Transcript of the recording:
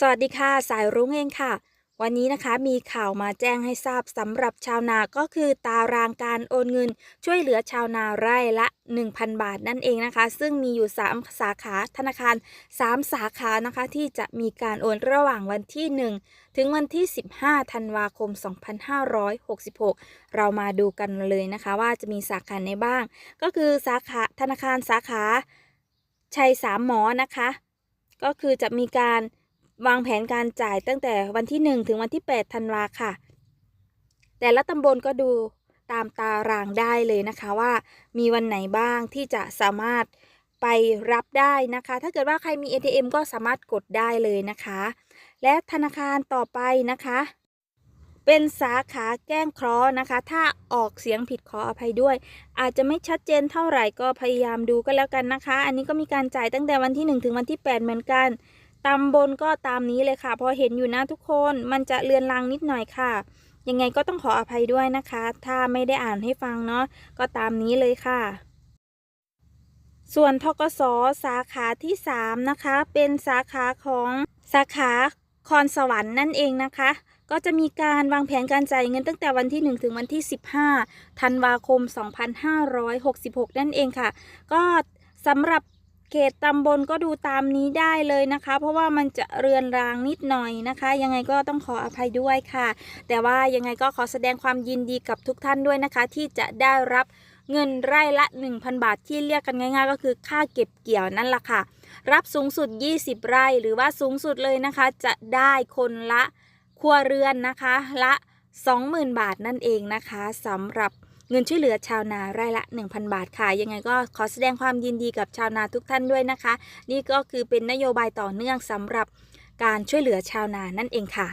สวัสดีค่ะ สายรุ้งเองค่ะ วันนี้นะคะมีข่าวมาแจ้งให้ทราบสำหรับชาวนาก็คือตารางการโอนเงิน ช่วยเหลือชาวนาไร่ละ 1,000 บาทนั่นเองนะคะ ซึ่งมีอยู่ 3 สาขาธนาคาร 3 สาขานะคะ ที่จะมีการโอนระหว่างวันที่ 1 ถึงวันที่ 15 ธันวาคม 2566 เรามาดูกันเลยนะคะ ว่าจะมีสาขาไหนบ้าง ก็คือสาขาธนาคารสาขาชัยสามหมอนะคะ ก็คือจะมีการ วางแผนการจ่ายตั้งแต่วันที่ 1 ถึงวันที่ 8 ธันวาค่ะ แต่ละตำบลก็ดูตามตารางได้เลยนะคะว่า มีวันไหนบ้างที่จะสามารถไปรับได้นะคะ ถ้าเกิดว่าใครมี ATM ก็สามารถกดได้เลยนะคะ และธนาคารต่อไปนะคะ เป็นสาขาแกล้งเคราะห์นะคะ ถ้าออกเสียงผิดขออภัยด้วย อาจจะไม่ชัดเจนเท่าไหร่ก็พยายามดูก็แล้วกันนะคะ อันนี้ก็มีการจ่ายตั้งแต่วันที่ 1 ถึงวันที่ 8 เหมือนกัน ตำบลก็ตามนี้เลยค่ะ พอเห็นอยู่นะทุกคนมันจะเลือนลางนิดหน่อยค่ะ ยังไงก็ต้องขออภัยด้วยนะคะ ถ้าไม่ได้อ่านให้ฟังเนาะก็ตามนี้เลยค่ะ ส่วนทกสสาขาที่ 3 นะคะ เป็นสาขาของสาขาคอนสวรรค์นั่นเองนะคะ ก็จะมีการวางแผนการจ่ายเงินตั้งแต่วันที่ 1 ถึงวันที่ 15 ธันวาคม 2566 นั่นเองค่ะ ก็สำหรับ เขตตำบลก็ดูตามนี้ได้เลยนะคะ เพราะว่ามันจะเรือนรางนิดหน่อยนะคะ ยังไงก็ต้องขออภัยด้วยค่ะ แต่ว่ายังไงก็ขอแสดงความยินดีกับทุกท่านด้วยนะคะ ที่จะได้รับเงินไร่ละ 1,000 บาทที่เรียกกันง่าย ๆ ก็คือค่าเก็บเกี่ยวนั่นแหละค่ะ รับสูงสุด 20 ไร่หรือว่าสูงสุดเลยนะคะ จะได้คนละครัวเรือนนะคะละ 20,000 บาทนั่นเองนะคะสำหรับ เงินช่วยเหลือชาวนาไร่ละ 1,000 บาทค่ะ ยังไงก็ขอแสดงความยินดีกับชาวนาทุกท่านด้วยนะคะ นี่ก็คือเป็นนโยบายต่อเนื่องสำหรับการช่วยเหลือชาวนานั่นเองค่ะ